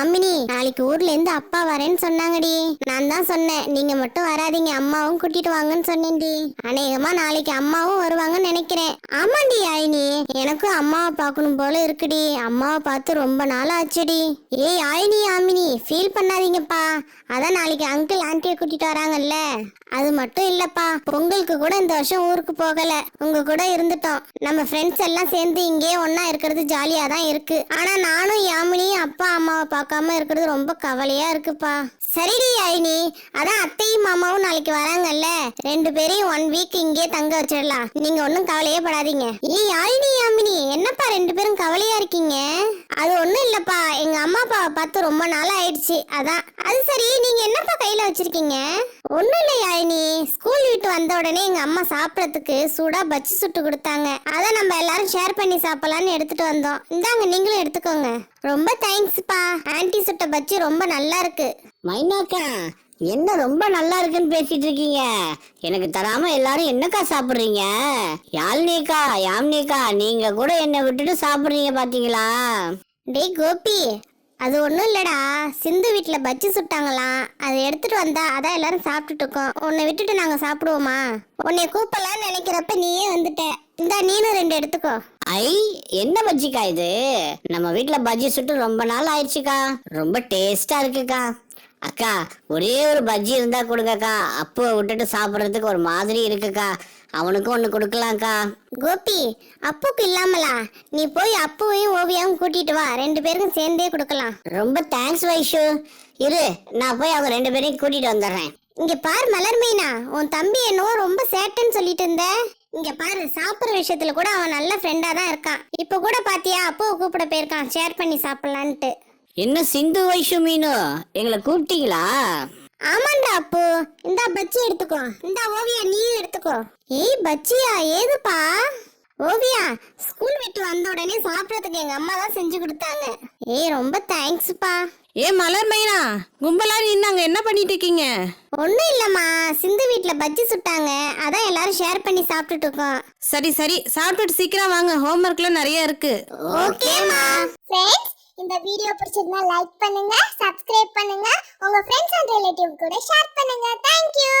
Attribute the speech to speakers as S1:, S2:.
S1: யாமினி நாளைக்கு ஊர்ல இருந்து அப்பா வரேன்னு சொன்னாங்கடி. நான் தான் சொன்னேன் நீங்க மட்டும் வராதீங்க அம்மாவும் கூட்டிட்டு வாங்கன்னு சொன்னேன்டி அநேகமா நாளைக்கு அம்மாவும் வருவாங்கன்னு நினைக்கிறேன். ஆமாண்டி ஆயினி எனக்கும் அம்மாவை பார்க்கணும் போல இருக்குடி. அம்மாவை பார்த்து ரொம்ப நாள் ஆச்சுடி. ஏய் ஆயினி ஆமினி ஃபீல் பண்ணாதீங்கப்பா. அதான் நாளைக்கு அங்கிள் ஆண்டியை கூட்டிட்டு வராங்கல்ல. அது மட்டும் இல்லப்பா பொங்கலுக்கு கூட இந்த வருஷம் ஊருக்கு போகல. உங்க கூட இருந்துட்டோம். நம்ம ஃப்ரெண்ட்ஸ் எல்லாம் சேர்ந்து இங்கே ஒன்னா இருக்கிறது ஜாலியா தான் இருக்கு. ஆனா நானும் யாமினி அப்பா பார்க்காம இருக்கிறது ரொம்ப கவலையா இருக்குப்பா. சரிடி ஐனி. அதான் அத்தையும் மாமாவும் நாளைக்கு வராங்கல்ல. ரெண்டு பேரையும் ஒன் வீக் இங்கே தங்க வச்சிடலாம். நீங்க ஒன்றும் கவலையே படாதீங்க. ஏய் யாழினி யாமினி. என்னப்பா ரெண்டு பேரும் கவலையா இருக்கீங்க? அது ஒண்ணும் இல்லப்பா. எங்க அம்மா அப்பாவை பார்த்து ரொம்ப நாள் ஆயிடுச்சு அதான். அது சரி நீங்க என்னப்பா கையில வச்சிருக்கீங்க? ஒண்ணும் இல்லை வந்த உடனே எங்க அம்மா சாப்பிடறதுக்கு சூடா பஜ்ஜி சுட்டு கொடுத்தாங்க. அதான் நம்ம எல்லாரும் ஷேர் பண்ணி சாப்பிடலாம்னு எடுத்துட்டு வந்தோம். இந்தாங்க நீங்களும் எடுத்துக்கோங்க. ரொம்ப தேங்க்ஸ்ப்பா ஆன்ட்டி சுட்ட பஜ்ஜி ரொம்ப நல்லா இருக்கு.
S2: மைனாக்கா என்ன ரொம்ப நல்லா இருக்குன்னு பேசிட்டு இருக்கீங்க? எனக்கு தராம எல்லாரும் என்னக்கா சாப்பிடுறீங்க? யாழ்னிக்கா யாம்னிக்கா நீங்க கூட என்னை விட்டுட்டு சாப்பிடுறீங்க பாத்தீங்களா?
S1: டேய் கோபி அது ஒன்றும் இல்லைடா. சிந்து வீட்டில் பஜ்ஜி சுட்டாங்களாம். அதை எடுத்துட்டு வந்தா அதான் எல்லாரும் சாப்பிட்டுட்டு இருக்கோம் உன்னை விட்டுட்டு நாங்கள் சாப்பிடுவோமா? உன்னை கூப்பிடலான்னு நினைக்கிறப்ப நீயே வந்துட்ட. இந்தா நீனும் ரெண்டு எடுத்துக்கோ.
S2: ஐ என்ன பஜ்ஜிக்கா இது? நம்ம வீட்டில் பஜ்ஜி சுட்டு ரொம்ப நாள் ஆயிடுச்சுக்கா. ரொம்ப டேஸ்டா இருக்குக்கா. அக்கா ஒரே ஒரு பஜ்ஜி இருந்தா கொடுங்கக்கா. அப்போ விட்டுட்டு சாப்பிட்றதுக்கு ஒரு மாதிரி இருக்குக்கா. அவனுக்கும் ஒன்று கொடுக்கலாம்க்கா.
S1: கோபி அப்புக்கு இல்லாமலா? நீ போய் அப்புவையும் ஓவியாவும் கூட்டிட்டு வா. ரெண்டு பேருக்கும் சேர்ந்தே கொடுக்கலாம்.
S2: ரொம்ப தேங்க்ஸ் வைஷு. இரு நான் போய் அவங்க ரெண்டு பேரையும் கூட்டிட்டு வந்துடுறேன்.
S1: இங்க பார் மலர் மீனா. உன் தம்பி என்னவோ ரொம்ப சேட்டன்னு சொல்லிட்டு இருந்த. இங்க பாரு சாப்பிடுற விஷயத்துல கூட அவன் நல்ல ஃப்ரெண்டா தான் இருக்கான். இப்ப கூட பாத்தியா அப்புவை கூப்பிட போயிருக்கான். ஷேர் பண்ணி சாப்பிடலான்ட்டு.
S2: என்ன சிந்து வைஷு மீனு எங்களை கூப்பிட்டீங்களா?
S1: ஆமாண்டா அப்பு. இந்தா பச்சி எடுத்துக்கோ. இந்தா ஓவியா நீயும் எடுத்துக்கோ. ஏய் பச்சியா ஏதுப்பா? ஓவியா ஸ்கூல் விட்டு வந்த உடனே சாப்பிடறதுக்கு எங்க அம்மா தான் செஞ்சு கொடுத்தாங்க. ஏய் ரொம்ப தேங்க்ஸ்ப்பா
S3: ஏ மலர் மைனா கும்பலா நின்னாங்க. என்ன பண்ணிட்டு இருக்கீங்க?
S1: ஒன்றும் இல்லைம்மா. சிந்து வீட்டில் பஜ்ஜி சுட்டாங்க. அதான் எல்லாரும் ஷேர் பண்ணி சாப்பிட்டுட்டு இருக்கோம்.
S3: சரி சரி. சாப்பிட்டுட்டு சீக்கிரம் வாங்க. ஹோம்ஒர்க்லாம் நிறைய இருக்கு.
S1: ஓகேம்மா
S4: ஃப்ரெண்ட்ஸ் இந்த வீடியோ பிடிச்சிருந்தா லைக் பண்ணுங்க சப்ஸ்கிரைப் பண்ணுங்க உங்க ஃப்ரெண்ட்ஸ் அண்ட் ரிலேட்டிவ் கூட ஷேர் பண்ணுங்க. Thank you